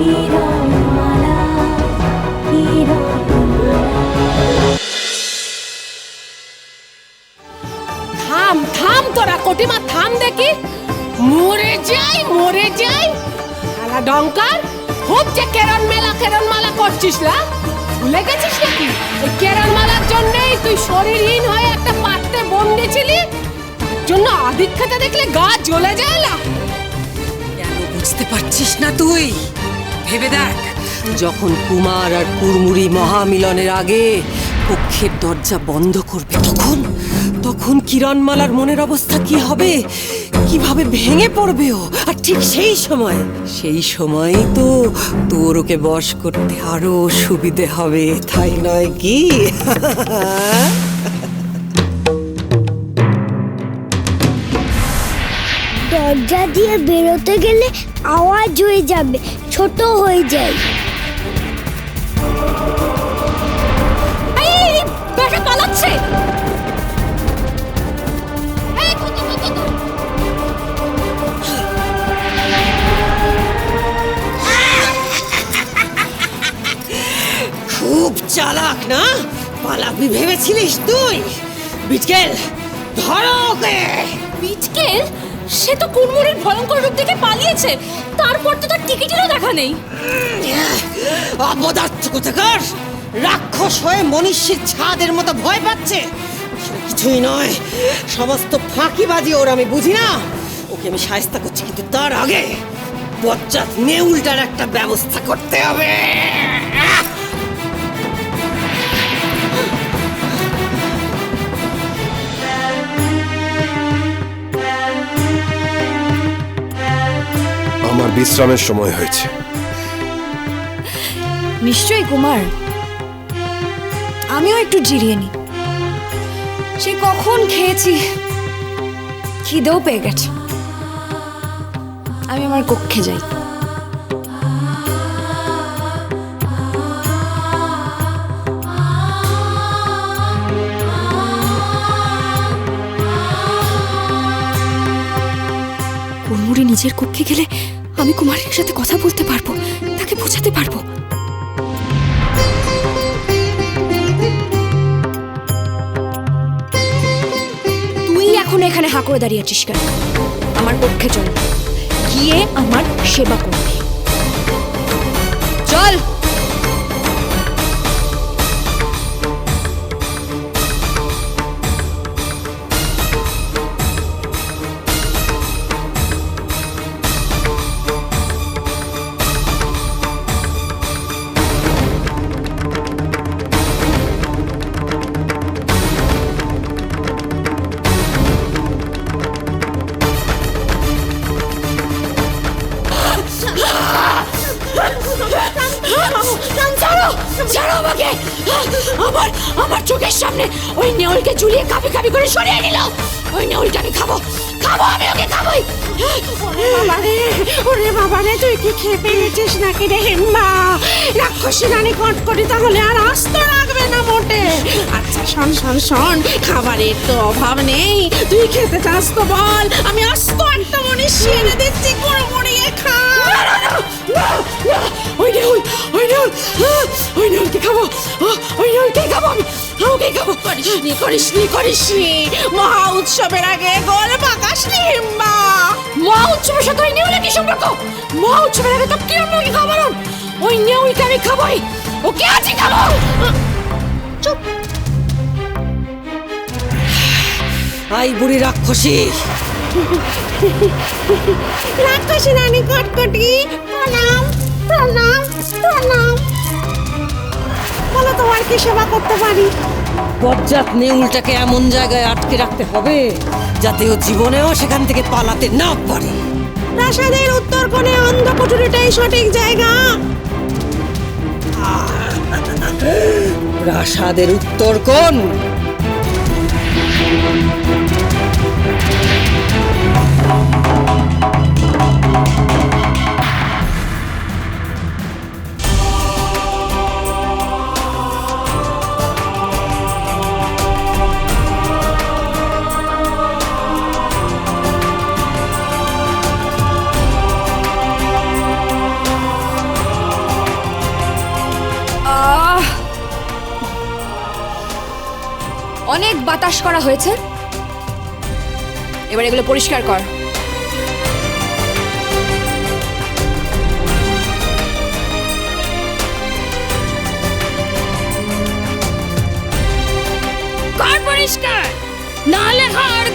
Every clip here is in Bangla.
থাম থাম তোরা, কোটিমা, থাম দেখি। মরে যাই মরে যাই। আলা ডঙ্কার, খুব যে কেরন মেলা কেরন মালা করছিস না? ভুলে গেছিস নাকি? ওই কেরন মালার জন্যই তুই শরীরহীন হয়ে একটা পাত্রে বন্দি ছিলি জন্য আদিক্ষাটা দেখলে গা জ্বলে যায় না। কেন বুঝতে পারছিস না তুই? ভেবে দেখ, যখন কুমার আর কুরমুড়ি মহামিলনের আগে কক্ষের দরজা বন্ধ করবে, তখন তখন কিরণমালার মনের অবস্থা কি হবে? কীভাবে ভেঙে পড়বে ও? আর ঠিক সেই সময়, সেই সময়ই তো তোর ওকে বশ করতে আরও সুবিধে হবে, তাই নয় কি? দরজা দিয়ে বেরোতে গেলে আওয়াজ হয়ে যাবে ছোট হয়ে যায়। পালাচ্ছে। খুব চালাক না? পালাবি ভেবেছিলিস তুই? বিটকেল ধরো ওকে। বিটকেল? সে তো কুড়মুড়ির ভয়ঙ্কর রূপ থেকে পালিয়েছে। তারপর তো তার টিকিটেরও দেখা নেই। অপদার্থ কোথাকার? রাক্ষস হয়ে মনীষীর ছাদের মতো ভয় পাচ্ছে। কিছুই নয়। সমস্ত ফাঁকিবাজি ওর, আমি বুঝি না। ওকে আমি সায়স্তা করছি, কিন্তু তার আগে বজ্জাত নেউলটার একটা ব্যবস্থা করতে হবে। আমার বিশ্রামের সময় হয়েছে। নিশ্চয়ই কুমার। আমিও একটু জিরিয়ে নি সে কখন খেয়েছি খিদেও পেয়ে গেছে। আমি আমার কক্ষে যাই। কুড়মুড়ি নিজের কক্ষে গেলে আমি কুমারের সাথে কথা বলতে পারব, তাকে বোঝাতে পারব। তুই এখন এখানে হাঁ করে দাঁড়িয়ে আছিস কেন? আমার পক্ষে চল। গিয়ে আমার সেবা করবি। চল! সামনে। ওই নেউলকে ঝুলিয়ে কাপি কাপি করে সরিয়ে নিল। ওই নেউলকে আমি খাব। খাব, আমি ওকে খাবোই। ওরে বাবা রে ওরে বাবা রে তুই কি খেয়ে পেয়েছিস নাকি রে হেম্বা রাক্ষসী রানী কটকটি তাহলে আর আস্ত রাখবে না মোটে। আচ্ছা শোন শোন শোন, খাবারের তো অভাব নেই। তুই খেতে চাস তো বল, আমি আস্ত একটা মনীষ এনে দিচ্ছি গুঁড়ো করিসনি করিসনি করিসনি। মহা উৎসবের আগে গোল পাকাসনি হিম্বা মহা উৎসবের সাথে ওই নেউলের কি সম্পর্ক? মহা উৎসবের আগে তো কি মুরগি খাবার ওই নেউলকে আমি খাবোই। ওকে আজই খাব। চুপ। আই বুড়ি রাক্ষসী। রাক্ষসী রানী কটকটি। প্রণাম প্রণাম প্রণাম। বলো তোমার কি সেবা করতে পারি? বজ্জাত নেউলটাকে এমন জায়গায় আটকে রাখতে হবে যাতে ও জীবনেও সেখান থেকে পালাতে না পারে। প্রাসাদের উত্তর কোণে অন্ধকুটুরিটাই সঠিক জায়গা। প্রাসাদের উত্তর কোণ? বাতাস করা হয়েছে। এবার এগুলো পরিষ্কার কর। কর পরিষ্কার। নাহলে হাড়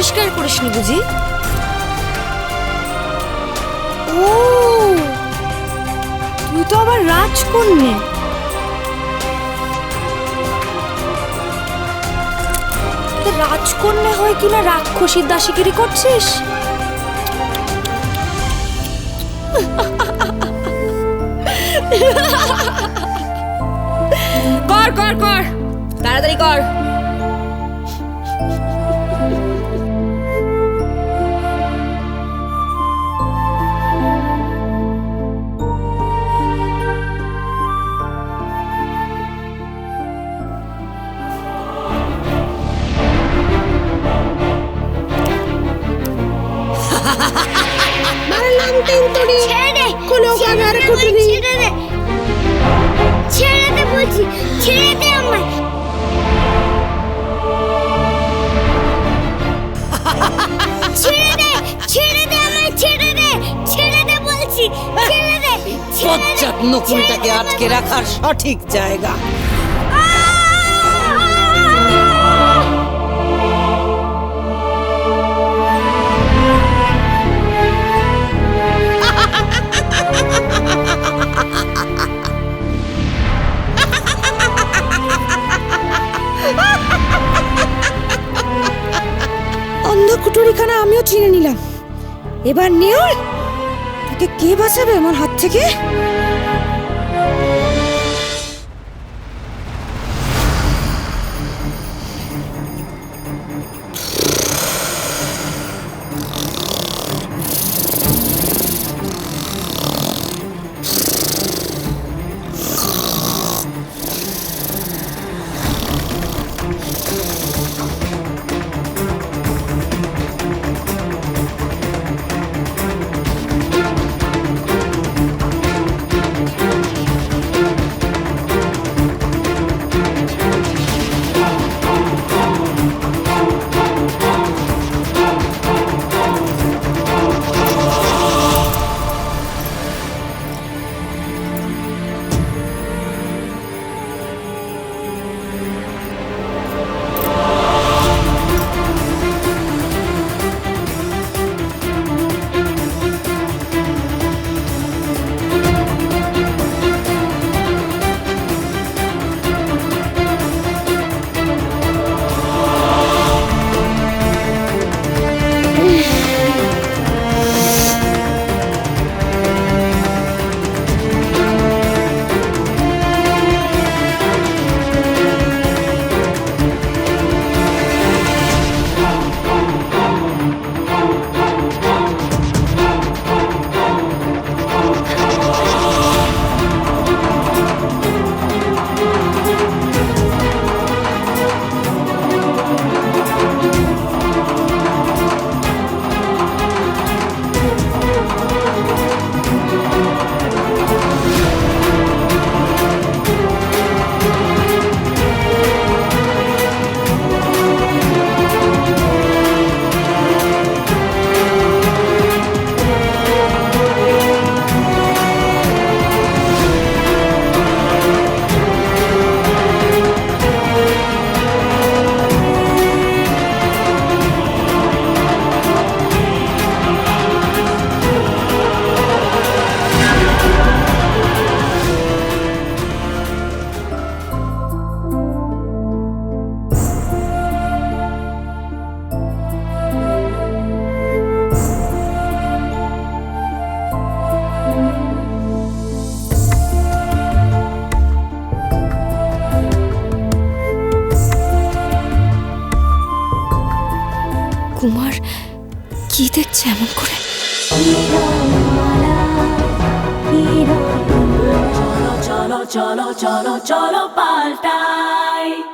পরিষ্কার করিসনি বুঝি? ও, তুই তো আবার রাজকন্যা। রাজকন্যা হয় কিনা রাক্ষসীর দাসিগিরি করছিস? কর কর কর। তাড়াতাড়ি কর। কানার কুটুরি ছেড়ে দে। বলছি ছেড়ে দে আমায়। ছেড়ে দে ছেড়ে দে আমায় ছেড়ে দে ছেড়ে দে বলছি ছেড়ে দে নকুলটাকে আটকে রাখার সঠিক জায়গা। অন্ধকুটুরিখানা আমিও চিনে নিলাম। এবার নেওয়ার তোকে কে বাঁচাবে আমার হাত থেকে? কি দেখছে এমন করে? চলো চলো চলো চলো পাল্টাই।